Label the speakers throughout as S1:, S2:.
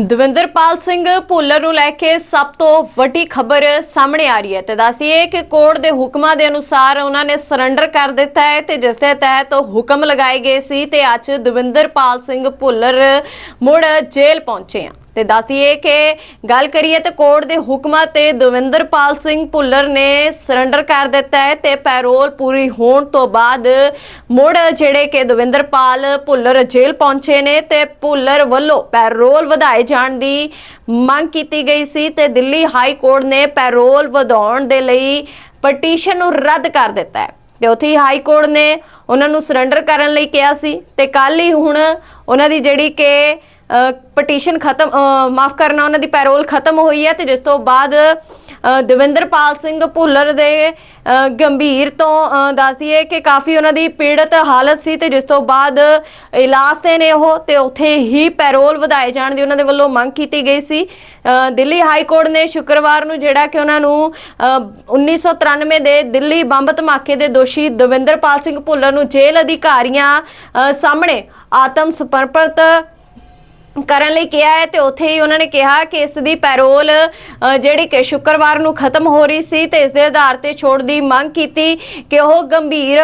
S1: ਦਵਿੰਦਰਪਾਲ ਸਿੰਘ ਭੁੱਲਰ ਨੂੰ ਲੈ ਕੇ ਸਭ ਤੋਂ ਵੱਡੀ ਖਬਰ ਸਾਹਮਣੇ ਆ ਰਹੀ ਹੈ ਤੇ ਦੱਸਦੀਏ ਕਿ ਕੋਰਟ ਦੇ ਹੁਕਮਾਂ ਦੇ ਅਨੁਸਾਰ ਉਹਨਾਂ ਨੇ ਸਰੈਂਡਰ ਕਰ ਦਿੱਤਾ ਹੈ ਤੇ ਜਿਸ ਦੇ ਤਹਿਤ ਹੁਕਮ ਲਗਾਏ ਗਏ ਸੀ ਤੇ ਅੱਜ ਦਵਿੰਦਰਪਾਲ ਸਿੰਘ ਭੁੱਲਰ ਮੁੜ ਜੇਲ੍ਹ ਪਹੁੰਚੇ ਆ। ਤੇ ਦੱਸਦੀਏ ਕਿ ਗੱਲ ਕਰੀਏ ਤੇ ਕੋਰਟ ਦੇ ਹੁਕਮਾਂ ਤੇ ਦਵਿੰਦਰਪਾਲ ਸਿੰਘ ਭੁੱਲਰ ਨੇ ਸਰੈਂਡਰ ਕਰ ਦਿੱਤਾ ਹੈ ਤੇ ਪੈਰੋਲ ਪੂਰੀ ਹੋਣ ਤੋਂ ਬਾਅਦ ਮੁੜ ਜਿਹੜੇ ਕਿ ਦਵਿੰਦਰਪਾਲ ਭੁੱਲਰ ਜੇਲ੍ਹ ਪਹੁੰਚੇ ਨੇ ਤੇ ਭੁੱਲਰ ਵੱਲੋਂ ਪੈਰੋਲ ਵਧਾਏ ਜਾਣ ਦੀ ਮੰਗ ਕੀਤੀ ਗਈ ਸੀ ਤੇ ਦਿੱਲੀ ਹਾਈ ਕੋਰਟ ਨੇ ਪੈਰੋਲ ਵਧਾਉਣ ਦੇ ਲਈ ਪਟੀਸ਼ਨ ਨੂੰ ਰੱਦ ਕਰ ਦਿੱਤਾ ਹੈ। ਤੇ ਉੱਥੇ ਹੀ ਹਾਈ ਕੋਰਟ ਨੇ ਉਹਨਾਂ ਨੂੰ ਸਰੈਂਡਰ ਕਰਨ ਲਈ ਕਿਹਾ ਸੀ ਤੇ ਕੱਲ ਹੀ ਹੁਣ ਉਹਨਾਂ ਦੀ ਜਿਹੜੀ ਕਿ ਪਟੀਸ਼ਨ ਖਤਮ ਮਾਫ ਕਰਨਾ ਉਹਨਾਂ ਦੀ ਪੈਰੋਲ ਖਤਮ ਹੋਈ ਹੈ ਤੇ ਜਿਸ ਤੋਂ ਬਾਅਦ ਦਵਿੰਦਰਪਾਲ ਸਿੰਘ ਭੁੱਲਰ ਦੇ ਗੰਭੀਰ ਤੋਂ ਦੱਸਦੀਏ ਕਿ ਕਾਫੀ ਉਹਨਾਂ ਦੀ ਪੀੜਤ ਹਾਲਤ ਸੀ ਤੇ ਜਿਸ ਤੋਂ ਬਾਅਦ ਇਲਾਜ ਤੇ ਨੇ ਉਹ ਤੇ ਉੱਥੇ ਹੀ ਪੈਰੋਲ ਵਧਾਏ ਜਾਣ ਦੀ ਉਹਨਾਂ ਦੇ ਵੱਲੋਂ ਮੰਗ ਕੀਤੀ ਗਈ ਸੀ। ਦਿੱਲੀ ਹਾਈ ਕੋਰਟ ਨੇ ਸ਼ੁੱਕਰਵਾਰ ਨੂੰ ਜਿਹੜਾ ਕਿ ਉਹਨਾਂ ਨੂੰ ਅ, 1993 ਦੇ ਦਿੱਲੀ ਬੰਬ ਧਮਾਕੇ ਦੇ ਦੋਸ਼ੀ ਦਵਿੰਦਰਪਾਲ ਸਿੰਘ ਭੁੱਲਰ ਨੂੰ ਜੇਲ੍ਹ ਅਧਿਕਾਰੀਆਂ ਸਾਹਮਣੇ ਆਤਮ ਸਮਰਪਿਤ ਕਰਨ ਲਈ ਕਿਹਾ ਹੈ ਤੇ ਉੱਥੇ ਹੀ ਉਹਨਾਂ ਨੇ ਕਿਹਾ ਕਿ ਇਸ ਦੀ ਪੈਰੋਲ ਜਿਹੜੀ ਕਿ ਸ਼ੁੱਕਰਵਾਰ ਨੂੰ ਖਤਮ ਹੋ ਰਹੀ ਸੀ ਤੇ ਇਸ ਦੇ ਆਧਾਰ ਤੇ ਛੋੜ ਦੀ ਮੰਗ ਕੀਤੀ ਕਿ ਉਹ ਗੰਭੀਰ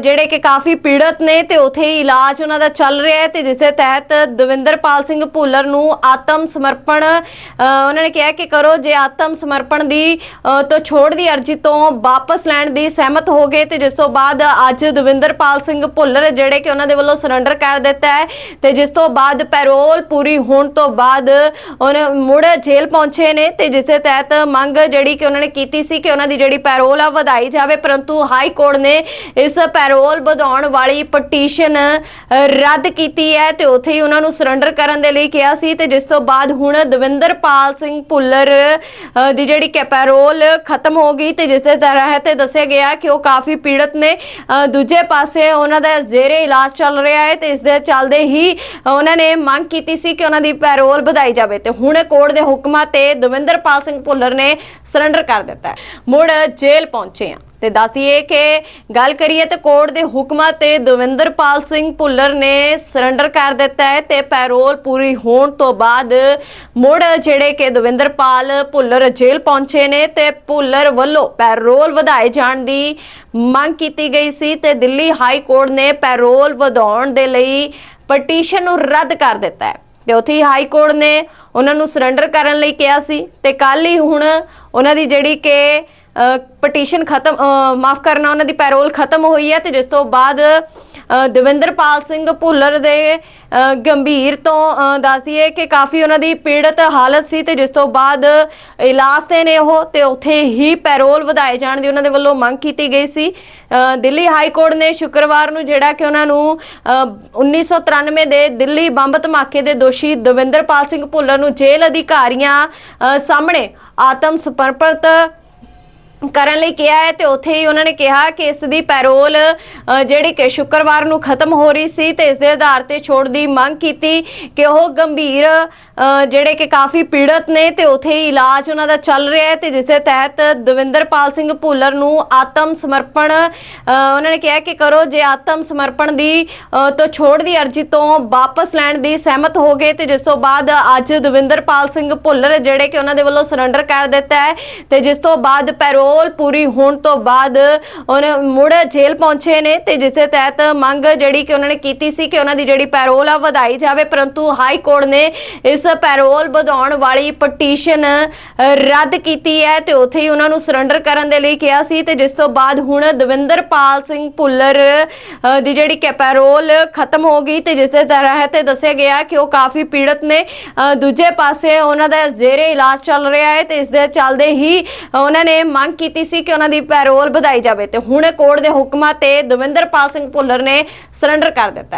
S1: ਜਿਹੜੇ ਕਿ ਕਾਫੀ ਪੀੜਤ ਨੇ ਤੇ ਉੱਥੇ ਹੀ ਇਲਾਜ ਉਹਨਾਂ ਦਾ ਚੱਲ ਰਿਹਾ ਹੈ ਤੇ ਜਿਸ ਦੇ ਤਹਿਤ ਦਵਿੰਦਰਪਾਲ ਸਿੰਘ ਭੁੱਲਰ ਨੂੰ ਆਤਮ ਸਮਰਪਣ ਉਹਨਾਂ ਨੇ ਕਿਹਾ ਕਿ ਕਰੋ ਜੇ ਆਤਮ ਸਮਰਪਣ ਦੀ ਤੋਂ ਛੋੜ ਦੀ ਅਰਜ਼ੀ ਤੋਂ ਵਾਪਸ ਲੈਣ ਦੀ ਸਹਿਮਤ ਹੋ ਗਏ ਤੇ ਜਿਸ ਤੋਂ ਬਾਅਦ ਅੱਜ ਦਵਿੰਦਰਪਾਲ ਸਿੰਘ ਭੁੱਲਰ ਜਿਹੜੇ ਕਿ ਉਹਨਾਂ ਦੇ ਵੱਲੋਂ ਸਰੈਂਡਰ ਕਰ ਦਿੱਤਾ ਹੈ ਤੇ ਜਿਸ ਤੋਂ ਬਾਅਦ ਪੈਰੋਲ ਪੂਰੀ ਹੋਣ ਤੋਂ ਬਾਅਦ ਉਹਨੇ ਮੁੜ ਜੇਲ੍ਹ ਪਹੁੰਚੇ ਨੇ ਤੇ ਜਿਸ ਦੇ ਤਹਿਤ ਮੰਗ ਜਿਹੜੀ ਕਿ ਉਹਨਾਂ ਨੇ ਕੀਤੀ ਸੀ ਕਿ ਉਹਨਾਂ ਦੀ ਜਿਹੜੀ ਪੈਰੋਲ ਆ ਵਧਾਈ ਜਾਵੇ ਪਰੰਤੂ ਹਾਈ ਕੋਰਟ ਨੇ ਇਸ ਪੈਰੋਲ ਵਧਾਉਣ ਵਾਲੀ ਪਟੀਸ਼ਨ ਰੱਦ ਕੀਤੀ ਹੈ ਤੇ ਉੱਥੇ ਹੀ ਉਹਨਾਂ ਨੂੰ ਸਰੈਂਡਰ ਕਰਨ ਦੇ ਲਈ ਕਿਹਾ ਸੀ ਤੇ ਜਿਸ ਤੋਂ ਬਾਅਦ ਹੁਣ ਦਵਿੰਦਰਪਾਲ ਸਿੰਘ ਭੁੱਲਰ ਦੀ ਜਿਹੜੀ ਕਿ ਪੈਰੋਲ ਖਤਮ ਹੋ ਗਈ ਤੇ ਜਿਸ ਦੇ ਤਰ੍ਹਾਂ ਤੇ ਦੱਸਿਆ ਗਿਆ ਕਿ ਉਹ ਕਾਫੀ ਪੀੜਤ ਨੇ। ਅ, ਦੂਜੇ ਪਾਸੇ ਉਹਨਾਂ ਦਾ ਜ਼ੇਰੇ ਇਲਾਜ ਚੱਲ ਰਿਹਾ ਹੈ ਤੇ ਇਸ ਦੇ ਚੱਲਦੇ ਹੀ ਉਹਨਾਂ ਨੇ ਮੰਗ ਕੀਤੀ ਸੀ ਕਿ ਉਹਨਾਂ ਦੀ ਪੈਰੋਲ ਵਧਾਈ ਜਾਵੇ ਤੇ ਹੁਣ ਕੋਰਟ ਦੇ ਹੁਕਮਾਂ ਤੇ ਦਵਿੰਦਰਪਾਲ ਸਿੰਘ ਭੁੱਲਰ ਨੇ ਸਰੈਂਡਰ ਕਰ ਦਿੱਤਾ ਮੁੜ ਜੇਲ੍ਹ ਪਹੁੰਚੇ ਆ ਤੇ ਦੱਸਦੀਏ ਕਿ ਗੱਲ ਕਰੀਏ ਤੇ ਕੋਰਟ ਦੇ ਹੁਕਮਾਂ ਤੇ ਦਵਿੰਦਰਪਾਲ ਸਿੰਘ ਭੁੱਲਰ ਨੇ ਸਰੈਂਡਰ ਕਰ ਦਿੱਤਾ ਹੈ ਤੇ ਪੈਰੋਲ ਪੂਰੀ ਹੋਣ ਤੋਂ ਬਾਅਦ ਮੁੜ ਜਿਹੜੇ ਕਿ ਦਵਿੰਦਰਪਾਲ ਭੁੱਲਰ ਜੇਲ੍ਹ ਪਹੁੰਚੇ ਨੇ ਤੇ ਭੁੱਲਰ ਵੱਲੋਂ ਪੈਰੋਲ ਵਧਾਏ ਜਾਣ ਦੀ ਮੰਗ ਕੀਤੀ ਗਈ ਸੀ ਤੇ ਦਿੱਲੀ ਹਾਈ ਕੋਰਟ ਨੇ ਪੈਰੋਲ ਵਧਾਉਣ ਦੇ ਲਈ ਪਟੀਸ਼ਨ ਨੂੰ ਰੱਦ ਕਰ ਦਿੱਤਾ ਹੈ। ਤੇ ਉੱਥੇ ਹੀ ਹਾਈ ਕੋਰਟ ਨੇ ਉਹਨਾਂ ਨੂੰ ਸਰੈਂਡਰ ਕਰਨ ਲਈ ਕਿਹਾ ਸੀ ਤੇ ਕੱਲ ਹੀ ਹੁਣ ਉਹਨਾਂ ਦੀ ਜਿਹੜੀ ਕਿ ਪਟੀਸ਼ਨ ਖਤਮ ਮਾਫ ਕਰਨਾ ਉਹਨਾਂ ਦੀ ਪੈਰੋਲ ਖਤਮ ਹੋਈ ਹੈ ਤੇ ਜਿਸ ਤੋਂ ਬਾਅਦ ਦਵਿੰਦਰਪਾਲ ਸਿੰਘ ਭੁੱਲਰ ਦੇ ਗੰਭੀਰ ਤੋਂ ਅ, ਕਿ ਕਾਫੀ ਉਹਨਾਂ ਦੀ ਪੀੜਤ ਹਾਲਤ ਸੀ ਤੇ ਜਿਸ ਤੋਂ ਬਾਅਦ ਇਲਾਜ ਤੇ ਨੇ ਉਹ ਤੇ ਉੱਥੇ ਹੀ ਪੈਰੋਲ ਵਧਾਏ ਜਾਣ ਦੀ ਉਹਨਾਂ ਦੇ ਵੱਲੋਂ ਮੰਗ ਕੀਤੀ ਗਈ ਸੀ। ਦਿੱਲੀ ਹਾਈ ਕੋਰਟ ਨੇ ਸ਼ੁੱਕਰਵਾਰ ਨੂੰ ਜਿਹੜਾ ਕਿ ਉਹਨਾਂ ਨੂੰ ਅ, 1993 ਦੇ ਦਿੱਲੀ ਬੰਬ ਧਮਾਕੇ ਦੇ ਦੋਸ਼ੀ ਦਵਿੰਦਰਪਾਲ ਸਿੰਘ ਭੁੱਲਰ ਨੂੰ ਜੇਲ੍ਹ ਅਧਿਕਾਰੀਆਂ ਸਾਹਮਣੇ ਆਤਮ ਸਮਰਪਿਤ ਕਰਨ ਲਈ ਕਿਹਾ ਹੈ ਤੇ ਉੱਥੇ ਹੀ ਉਹਨਾਂ ਨੇ ਕਿਹਾ ਕਿ ਇਸ ਦੀ ਪੈਰੋਲ ਜਿਹੜੀ ਕਿ ਸ਼ੁੱਕਰਵਾਰ ਨੂੰ ਖਤਮ ਹੋ ਰਹੀ ਸੀ ਤੇ ਇਸ ਦੇ ਆਧਾਰ ਤੇ ਛੋੜ ਦੀ ਮੰਗ ਕੀਤੀ ਕਿ ਉਹ ਗੰਭੀਰ ਜਿਹੜੇ ਕਿ ਕਾਫੀ ਪੀੜਤ ਨੇ ਤੇ ਉੱਥੇ ਹੀ ਇਲਾਜ ਉਹਨਾਂ ਦਾ ਚੱਲ ਰਿਹਾ ਹੈ ਤੇ ਜਿਸ ਦੇ ਤਹਿਤ ਦਵਿੰਦਰਪਾਲ ਸਿੰਘ ਭੁੱਲਰ ਨੂੰ ਆਤਮ ਸਮਰਪਣ ਉਹਨਾਂ ਨੇ ਕਿਹਾ ਕਿ ਕਰੋ ਜੇ ਆਤਮ ਸਮਰਪਣ ਦੀ ਤੋਂ ਛੋੜ ਦੀ ਅਰਜ਼ੀ ਤੋਂ ਵਾਪਸ ਲੈਣ ਦੀ ਸਹਿਮਤ ਹੋ ਗਏ ਤੇ ਜਿਸ ਤੋਂ ਬਾਅਦ ਅੱਜ ਦਵਿੰਦਰਪਾਲ ਸਿੰਘ ਭੁੱਲਰ ਜਿਹੜੇ ਕਿ ਉਹਨਾਂ ਦੇ ਵੱਲੋਂ ਸਰੈਂਡਰ ਕਰ ਦਿੱਤਾ ਹੈ ਤੇ ਜਿਸ ਤੋਂ ਬਾਅਦ ਪੈਰੋਲ ਪੂਰੀ ਹੋਣ ਤੋਂ ਬਾਅਦ ਉਹਨੇ ਮੁੜ ਜੇਲ੍ਹ ਪਹੁੰਚੇ ਨੇ ਤੇ ਜਿਸ ਦੇ ਤਹਿਤ ਮੰਗ ਜਿਹੜੀ ਕਿ ਉਹਨਾਂ ਨੇ ਕੀਤੀ ਸੀ ਕਿ ਉਹਨਾਂ ਦੀ ਜਿਹੜੀ ਪੈਰੋਲ ਆ ਵਧਾਈ ਜਾਵੇ, ਪਰੰਤੂ ਹਾਈ ਕੋਰਟ ਨੇ ਇਸ ਪੈਰੋਲ ਵਧਾਉਣ ਵਾਲੀ ਪਟੀਸ਼ਨ ਰੱਦ ਕੀਤੀ ਹੈ ਤੇ ਉੱਥੇ ਹੀ ਉਹਨਾਂ ਨੂੰ ਸਰੈਂਡਰ ਕਰਨ ਦੇ ਲਈ ਕਿਹਾ ਸੀ ਤੇ ਜਿਸ ਤੋਂ ਬਾਅਦ ਹੁਣ ਦਵਿੰਦਰਪਾਲ ਸਿੰਘ ਭੁੱਲਰ ਦੀ ਜਿਹੜੀ ਕਿ ਪੈਰੋਲ ਖਤਮ ਹੋ ਗਈ ਤੇ ਜਿਸ ਦੇ ਤਰ੍ਹਾਂ ਦੱਸਿਆ ਗਿਆ ਕਿ ਉਹ ਕਾਫੀ ਪੀੜਤ ਨੇ। ਦੂਜੇ ਪਾਸੇ ਉਹਨਾਂ ਦਾ ਜ਼ੇਰੇ ਇਲਾਜ ਚੱਲ ਰਿਹਾ ਹੈ ਤੇ ਇਸ ਦੇ ਚੱਲਦੇ ਹੀ ਉਹਨਾਂ ਨੇ ਮੰਗ ਕੀਤੀ ਸੀ ਕਿ ਉਹਨਾਂ ਦੀ ਪੈਰੋਲ ਵਧਾਈ ਜਾਵੇ ਤੇ ਹੁਣ ਕੋਰਟ ਦੇ ਹੁਕਮਾਂ ਤੇ ਦਵਿੰਦਰਪਾਲ ਸਿੰਘ ਭੁੱਲਰ ਨੇ ਸਰੈਂਡਰ ਕਰ ਦਿੱਤਾ